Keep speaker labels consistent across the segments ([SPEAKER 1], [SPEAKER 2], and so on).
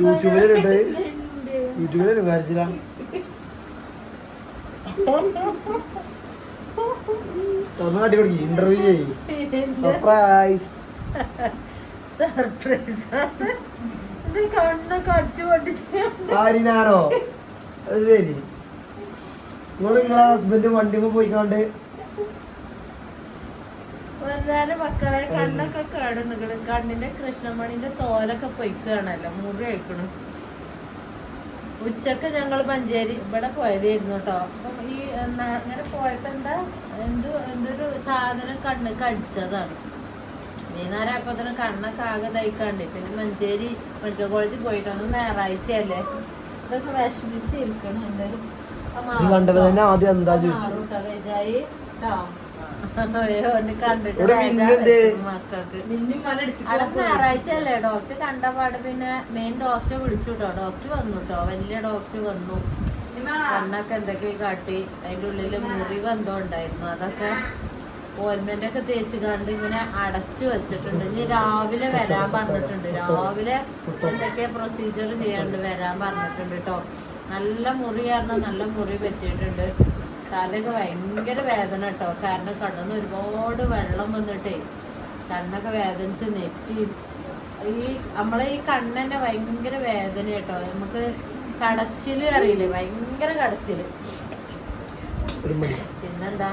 [SPEAKER 1] യൂട്യൂബിലുണ്ട്. യൂട്യൂബിലും കാര്യത്തില തമിഴ്നാട്ടിൽ ഇന്റർവ്യൂ ചെയ്യും സർപ്രൈസ്
[SPEAKER 2] സർപ്രൈസ് കണ്ണൊക്കെ അടിച്ചു
[SPEAKER 1] അത് ശരി നിങ്ങൾ നിങ്ങളെ ഹസ്ബൻഡ് വണ്ടിമ്മ പോയിക്കാണ്ട്
[SPEAKER 2] ഒരാരെ മക്കളെ കണ്ണൊക്കെ കേട് നിക്കണ് കണ്ണിന്റെ കൃഷ്ണമണിന്റെ തോലൊക്കെ പൊയ്ക്കുകയാണല്ലോ മുറി അയക്കണു ഉച്ചയ്ക്ക് ഞങ്ങൾ പഞ്ചേരി ഇവിടെ പോയതായിരുന്നു കേട്ടോ അപ്പൊ ഈ അങ്ങനെ പോയപ്പോ എന്താ എന്ത് എന്തൊരു സാധനം കണ്ണ് കടിച്ചതാണ്. വൈകുന്നേരം അപ്പൊ തന്നെ കണ്ണൊക്കെ ആകെ തയ്ക്കാണ്ട് പിന്നെ മഞ്ചേരി മെഡിക്കൽ കോളേജിൽ പോയിട്ട് വന്നു ഞായറാഴ്ചയല്ലേ. ഇതൊക്കെ വിഷമിച്ചിരിക്കണം എന്തായാലും.
[SPEAKER 1] ഈ കണ്ടപ്പോ തന്നെ ആദ്യം എന്താ ചോദിച്ചു
[SPEAKER 2] വെജായി ട്ടോ. അയ്യോ, ഒന്ന് കണ്ടിട്ട്
[SPEAKER 1] ഇവിടെ മിന്നുണ്ട്.
[SPEAKER 2] ബേജാറ് മക്കൾക്ക്. അവിടെ ഞായറാഴ്ച അല്ലേ ഡോക്ടർ കണ്ട പാട് പിന്നെ മെയിൻ ഡോക്ടറെ വിളിച്ചു കേട്ടോ ഡോക്ടർ വന്നു കേട്ടോ വലിയ ഡോക്ടർ വന്നു. കണ്ണൊക്കെ എന്തൊക്കെ കാട്ടി. അതിന്റെ ഉള്ളിൽ മുറിവ് എന്തോ ഉണ്ടായിരുന്നു അതൊക്കെ ഓൽമെന്റ് ഒക്കെ തേച്ച് കണ്ട് ഇങ്ങനെ അടച്ചു വെച്ചിട്ടുണ്ട്. ഇനി രാവിലെ വരാൻ പറഞ്ഞിട്ടുണ്ട്. രാവിലെ എന്തൊക്കെ പ്രൊസീജിയർ ചെയ്യാണ്ട് വരാൻ പറഞ്ഞിട്ടുണ്ട് കേട്ടോ നല്ല മുറി കാരണം നല്ല മുറി പറ്റിയിട്ടുണ്ട്. തലയൊക്കെ ഭയങ്കര വേദന കേട്ടോ. കാരണം കണ്ണെന്ന് ഒരുപാട് വെള്ളം വന്നിട്ടേ കണ്ണൊക്കെ വേദനിച്ച് നെറ്റി ഈ നമ്മളെ ഈ കണ്ണെന്നെ ഭയങ്കര വേദന കേട്ടോ. നമുക്ക് കടച്ചിൽ അറിയില്ലേ? ഭയങ്കര
[SPEAKER 1] കടച്ചിൽ.
[SPEAKER 2] പിന്നെന്താ?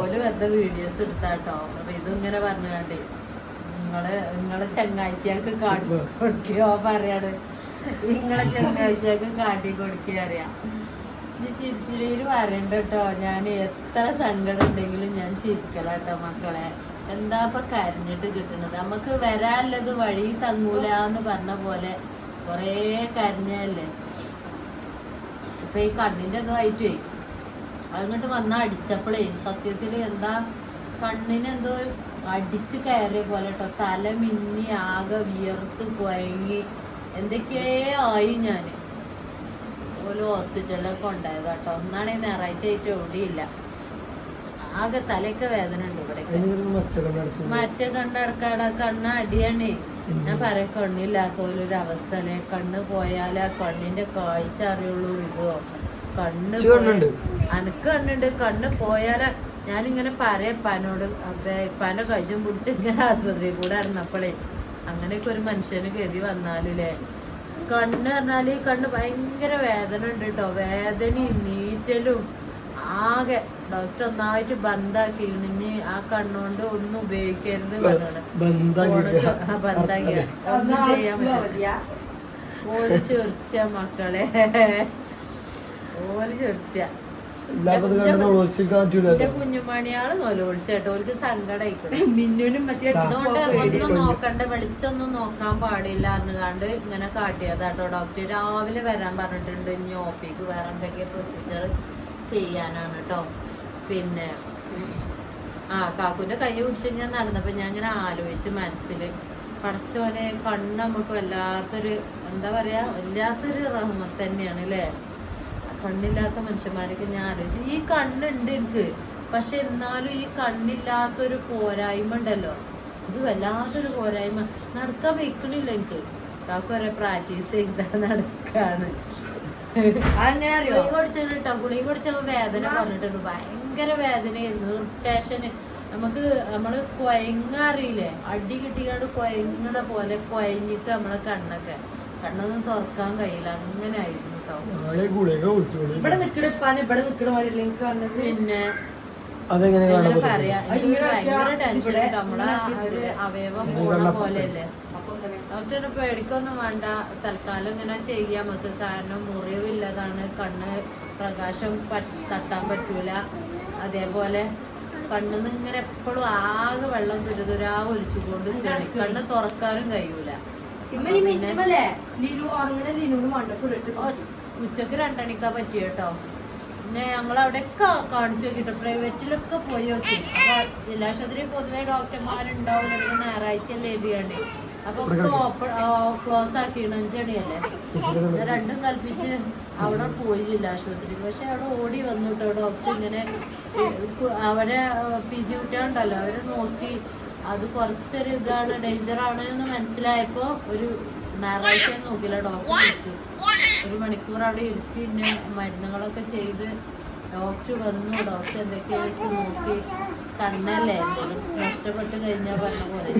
[SPEAKER 2] ഓൽ വെറുതെ വീഡിയോസ് എടുത്താ എടുത്താട്ടോ. അപ്പൊ ഇതും പറഞ്ഞു കണ്ടേ. നിങ്ങൾ നിങ്ങളെ ചങ്ങാഴ്ചയൊക്കെ കാട്ടി കൊടുക്കുകയോ പറയാണ്. നിങ്ങളെ ചങ്ങാഴ്ചയൊക്കെ കാട്ടി കൊടുക്കുക അറിയാം. ഈ ചിരിച്ചിരിയിൽ പറയണ്ട കേട്ടോ. ഞാൻ എത്ര സങ്കടം ഉണ്ടെങ്കിലും ഞാൻ ചിരിക്കല കേട്ടോ മക്കളെ. എന്താ ഇപ്പൊ കരഞ്ഞിട്ട് കിട്ടണത്? നമുക്ക് വരാല്ലത് വഴി തങ്ങൂല എന്ന് പറഞ്ഞ പോലെ കൊറേ കരഞ്ഞല്ലേ ഇപ്പൊ ഈ കണ്ണിന്റെ ഇതായിട്ടേ അങ്ങോട്ട് വന്ന അടിച്ചപ്പോഴേ സത്യത്തിൽ എന്താ കണ്ണിന് എന്തോ അടിച്ച് കയറിയ പോലെ കേട്ടോ. തല മിന്നി ആകെ വിയർത്ത് കുഴങ്ങി എന്തൊക്കെയോ ആയി ഞാൻ. ഒരു ഹോസ്പിറ്റലിലൊക്കെ ഉണ്ടായത് കേട്ടോ. ഒന്നാണെങ്കിൽ ഞായറാഴ്ച ആയിട്ട് എവിടെയില്ല. ആകെ തലയ്ക്ക് വേദന ഉണ്ട് ഇവിടെ
[SPEAKER 1] മറ്റേ
[SPEAKER 2] കണ്ണടക്കാടെ കണ്ണ് അടിയാണേ. ഞാൻ പറയാം കണ്ണില്ലാത്ത പോലൊരു അവസ്ഥ അല്ലേ കണ്ണ് പോയാൽ ആ കണ്ണിന്റെ കാഴ്ച അറിയുള്ളൂ ഇതോ കണ്ണ് അനക്ക് കണ്ണുണ്ട്. കണ്ണ് പോയാലാ ഞാനിങ്ങനെ പറയപ്പാനോട് കഴിച്ചും കൈജും പിടിച്ച് ഇങ്ങനെ ആശുപത്രിയിൽ കൂടെ നടന്നപ്പോഴേ അങ്ങനെയൊക്കെ ഒരു മനുഷ്യന് ഗതി വന്നാലല്ലേ? കണ്ണ് പറഞ്ഞാൽ ഈ കണ്ണ് ഭയങ്കര വേദന ഉണ്ട് കേട്ടോ വേദനയും നീറ്റലും ആകെ ഡോക്ടർ ഒന്നായിട്ട് ബന്ധാക്കി ഇനി ആ കണ്ണുകൊണ്ട് ഒന്നും ഉപയോഗിക്കരുത് ബന്ധാക്കിയ ഒന്നും ചെയ്യാൻ പറ്റില്ല ഓൽ ചെറിച്ച മക്കളെ.
[SPEAKER 1] ഓൽ കണ്ട്
[SPEAKER 2] കുഞ്ഞുമണിയാൾ നോലോളിച്ചേട്ടോ ഓൾക്ക് സങ്കടം
[SPEAKER 3] മിന്നുനും മറ്റേ
[SPEAKER 2] ഒന്നും നോക്കണ്ട വെളിച്ചൊന്നും നോക്കാൻ പാടില്ല എന്നുകാണ്ട് ഇങ്ങനെ കാട്ടിയതാട്ടോ ഡോക്ടർ രാവിലെ വരാൻ പറഞ്ഞിട്ടുണ്ട് ഇനി ഓപ്പിക്ക് വേറെ എന്തൊക്കെ പ്രൊസീജിയർ ചെയ്യാനാണ് കേട്ടോ പിന്നെ ആ കാക്കുന്റെ കൈ പിടിച്ച് ഞാൻ നടന്നപ്പോ ഞാൻ ഇങ്ങനെ ആലോചിച്ച് മനസ്സിൽ പടച്ചോനെ കണ്ണ് നമുക്ക് വല്ലാത്തൊരു എന്താ പറയാ വല്ലാത്തൊരു റഹ്മത്ത് തന്നെയാണ് അല്ലേ കണ്ണില്ലാത്ത മനുഷ്യന്മാരൊക്കെ ഞാൻ ആലോചിച്ചു. ഈ കണ്ണുണ്ട് എനിക്ക്. പക്ഷെ എന്നാലും ഈ കണ്ണില്ലാത്തൊരു പോരായ്മ ഉണ്ടല്ലോ. ഇത് വല്ലാത്തൊരു പോരായ്മ. നടക്കാൻ വെക്കണില്ല എനിക്ക്. കാക്ക് ഒരേ പ്രാക്ടീസ് ചെയ്താ
[SPEAKER 3] നടക്കാന്ന്.
[SPEAKER 2] ഗുളിക കുടിച്ചിട്ട് കേട്ടോ ഗുളിക കുടിച്ചപ്പോ വേദന പറഞ്ഞിട്ടുണ്ട് ഭയങ്കര വേദനയായിരുന്നു. ഇറിറ്റേഷന് നമുക്ക് നമ്മൾ കൊയങ്ങാറിയില്ലേ? അടി കിട്ടിയാണ്ട് കൊയങ്ങണ പോലെ കൊയഞ്ഞിട്ട് നമ്മളെ കണ്ണൊക്കെ. കണ്ണൊന്നും തുറക്കാൻ കഴിയില്ല. അങ്ങനെ ആയിരുന്നു
[SPEAKER 3] ഇവിടെ നിക്കണ ഇപ്പാന് ഇവിടെ നിക്കണ പോലെ എനിക്ക് കണ്ടത്
[SPEAKER 2] പിന്നെ
[SPEAKER 1] അതെങ്ങനെ
[SPEAKER 2] പറയാ ഭയങ്കര ടെൻഷൻ നമ്മളെ ഒരു അവയവം പോണ പോലെയല്ലേ
[SPEAKER 3] അപ്പൊ
[SPEAKER 2] ഡോക്ടറിന് പേടിക്കൊന്നും വേണ്ട. തൽക്കാലം ഇങ്ങനെ ചെയ്യാൻ നമുക്ക് കാരണം മുറിവില്ലതാണ് കണ്ണ് പ്രകാശം തട്ടാൻ പറ്റൂല. അതേപോലെ കണ്ണിന്ന് ഇങ്ങനെ എപ്പോഴും ആകെ വെള്ളം തുരുതുരാ ഒലിച്ചുകൊണ്ട്. കണ്ണ് തുറക്കാനും കഴിയൂല. ഉച്ചയ്ക്ക് രണ്ടണിക്കാ പറ്റിയ കേട്ടോ പിന്നെ ഞങ്ങൾ അവിടെയൊക്കെ കാണിച്ചു നോക്കിട്ടോ. പ്രൈവറ്റിലൊക്കെ പോയി നോക്കി. അപ്പൊ ജില്ലാശുപത്രി പൊതുവെ ഡോക്ടർമാരുണ്ടാവുന്നത് പിന്നെ ഞായറാഴ്ച അല്ലേ എഴുതിയാണ്ട് അപ്പൊ ക്ലോസ് ആക്കിയാണ്. അഞ്ചണിയല്ലേ രണ്ടും കൽപ്പിച്ച് അവിടെ പോയി ജില്ലാശുപത്രി പക്ഷെ അവിടെ ഓടി വന്നു കേട്ടോ ഡോക്ടർ ഇങ്ങനെ അവരെ പി ജി കുട്ടികളുണ്ടല്ലോ. അവരെ നോക്കി. അത് കുറച്ചൊരു ഇതാണ് ഡേഞ്ചർ ആണ് എന്ന് മനസ്സിലായപ്പോ ഒരു ഞായറാഴ്ച നോക്കില്ല ഡോക്ടർ വിളിച്ചു. ഒരു മണിക്കൂർ അവിടെ ഇരുത്തി പിന്നെ മരുന്നുകളൊക്കെ ചെയ്ത് ഡോക്ടർ വന്നു. ഡോക്ടർ എന്തൊക്കെയോ വെച്ച് നോക്കി. കണ്ണല്ലേ? നഷ്ടപ്പെട്ട് കഴിഞ്ഞാൽ പറഞ്ഞ പോലെ.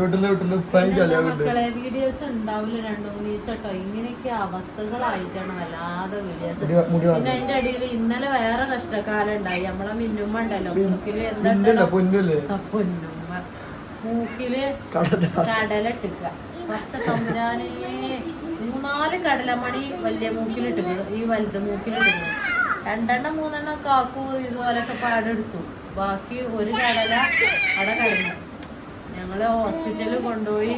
[SPEAKER 2] വീട്ടിൽ എന്താ
[SPEAKER 1] കളിയാവുണ്ട്
[SPEAKER 2] മക്കളെ വീഡിയോസ് ഉണ്ടാവില്ല രണ്ടു മൂന്ന് ദിവസം കേട്ടോ ഇങ്ങനെയൊക്കെ അവസ്ഥകളായിട്ടാണ് വല്ലാതെ വീഡിയോസ്. പിന്നെ അതിന്റെ അടിയിൽ ഇന്നലെ വേറെ കഷ്ടകാലം ഉണ്ടായി നമ്മളെ മിന്നുമ്മ ഉണ്ടല്ലോ
[SPEAKER 1] മൂക്കിൽ
[SPEAKER 2] എന്താ പൊന്നുമ്മ. മൂക്കിൽ
[SPEAKER 1] കടല.
[SPEAKER 2] ഇട്ടുക പച്ച തമ്പുരാനെ. മൂന്നാൽ കടലമണി വലിയ മൂക്കിലിട്ടുക ഈ വലുത് മൂക്കിലിട്ടു രണ്ടെണ്ണം മൂന്നെണ്ണം കാക്കു ഇതുപോലൊക്കെ പാടെടുത്തു. ബാക്കി ഒരു കടല അവിടെ കിടന്നു. ഞങ്ങൾ ഹോസ്പിറ്റലിൽ കൊണ്ടുപോയി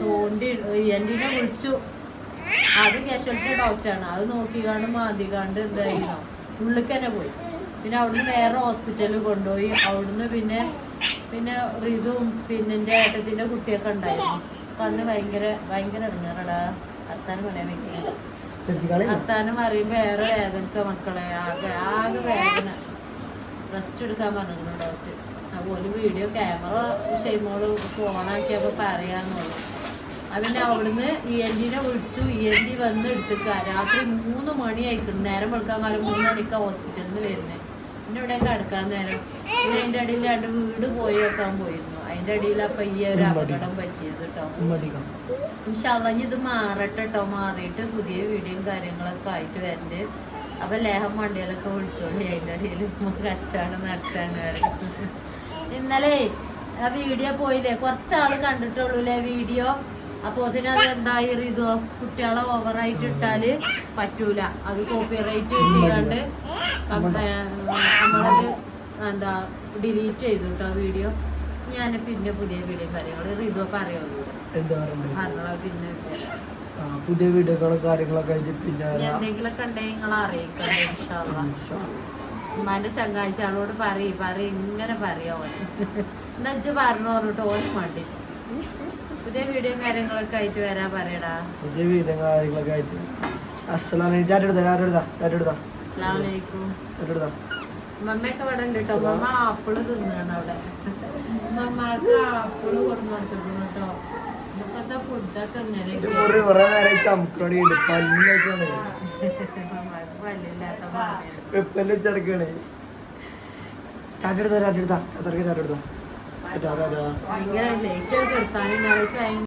[SPEAKER 2] തോണ്ടി എന്റിനെ വിളിച്ചു. അത് കാഷ്വാലിറ്റി ഡോക്ടറാണ്. അത് നോക്കിക്കാണ്ട് മാന്തിക്കാണ്ട് എന്തായിരുന്നു ഉള്ളിക്ക് തന്നെ പോയി. പിന്നെ അവിടുന്ന് വേറെ ഹോസ്പിറ്റലിൽ കൊണ്ടുപോയി. അവിടുന്ന് പിന്നെ പിന്നെ റിതും പിന്നെ എന്റെ ഏട്ടത്തിന്റെ കുട്ടിയൊക്കെ ഉണ്ടായിരുന്നു. കണ്ണ് ഭയങ്കര ഭയങ്കര ഇടങ്ങാറടാ. അത്താനം പറയാൻ
[SPEAKER 1] വെക്കുന്നത്
[SPEAKER 2] അത്താനം അറിയുമ്പോൾ വേറെ വേദനക്ക മക്കളെ. ആകെ ആകെ വേദന. റെസ്റ്റ് എടുക്കാൻ പറഞ്ഞിരുന്നു ഡോക്ടർ. അതുപോലെ വീഡിയോ ക്യാമറ ഷെയ്മോൾ ഫോണാക്കിയപ്പോൾ പറയാന്നുള്ളു. അവനെ അവിടുന്ന് ഇ എൻ ഡിനെ വിളിച്ചു. ഇ എൻ ഡി വന്ന് എടുത്തിക്ക രാത്രി മൂന്ന് മണിയായിട്ടുണ്ട് നേരം വെളുക്കാൻ കാലം മൂന്ന് മണിക്കാ ഹോസ്പിറ്റലിൽ നിന്ന് വരുന്നത് പിന്നെ ഇവിടെ കിടക്കാൻ നേരം. പിന്നെ അതിന്റെ അടിയിൽ രണ്ട് വീട് പോയി വെക്കാൻ പോയിരുന്നു. അതിന്റെ അടിയിൽ അപ്പം ഈ ഒരു അപകടം പറ്റിയത് കേട്ടോ ഇൻഷാല്ല ഇത് മാറട്ടെ കേട്ടോ മാറിയിട്ട് പുതിയ വീഡിയോയും കാര്യങ്ങളൊക്കെ ആയിട്ട് വരണ്ട്. അപ്പൊ ലേഹം വണ്ടികളൊക്കെ വിളിച്ചോണ്ട് അതിന്റെ ഇടയിൽ കച്ചവടം നടത്താണ് വരെ. ഇന്നലെ ആ വീഡിയോ പോയില്ലേ? കുറച്ചാൾ കണ്ടിട്ടുള്ളൂല്ലേ വീഡിയോ അപ്പൊ അതിനത് എന്തായി ഇതോ കുട്ടികളെ ഓവറായിട്ട് ഇട്ടാൽ പറ്റൂല. അത് കോപ്പിറൈറ്റ് കിട്ടിയാണ്ട് നമ്മളത് എന്താ ഡിലീറ്റ് ചെയ്തു കേട്ടോ വീഡിയോ ഞാൻ പിന്നെ പുതിയ വീഡിയോ കാര്യങ്ങൾ റിതോ പറയുള്ളൂ. പിന്നെ
[SPEAKER 1] പുതിയ വീഡിയോകളും കാര്യങ്ങളൊക്കെ ആയിട്ട് പിന്നെ
[SPEAKER 2] എന്തെങ്കിലും
[SPEAKER 1] കണ്ടേ
[SPEAKER 2] എന്തെങ്കിലുമൊക്കെ ഉണ്ടെങ്കിൽ നിങ്ങൾ അറിയിക്കണം ഇൻഷാല്ലാ.
[SPEAKER 1] ഇൻഷാ.
[SPEAKER 2] ആളോട് പറയും പറയ് ഇങ്ങനെ പറയാ ഓന് എന്നാ വെച്ച് പറഞ്ഞു പറഞ്ഞിട്ട് ഓന് മടി പുതിയ വീഡിയോ കാര്യങ്ങളൊക്കെ ആയിട്ട് വരാൻ പറയടാ.
[SPEAKER 1] പുതിയ വീഡിയോ കാര്യങ്ങളൊക്കെ ആയിട്ട്.
[SPEAKER 2] മമ്മയൊക്കെ ഇവിടെ ഉണ്ട് കേട്ടോ മമ്മ ആപ്പിൾ തിന്നാണ് അവിടെ. മമ്മക്ക് ആപ്പിൾ കൊടുന്നു കേട്ടോ ഇന്നത്തെ ഫുഡൊക്കെ
[SPEAKER 1] വെപ്പല്ലേ ചടക്കണേ ചാറ്റെടുത്താ ചാറ്റെടുത്താ അത്രയ്ക്ക് ചാറ്റെടുത്താ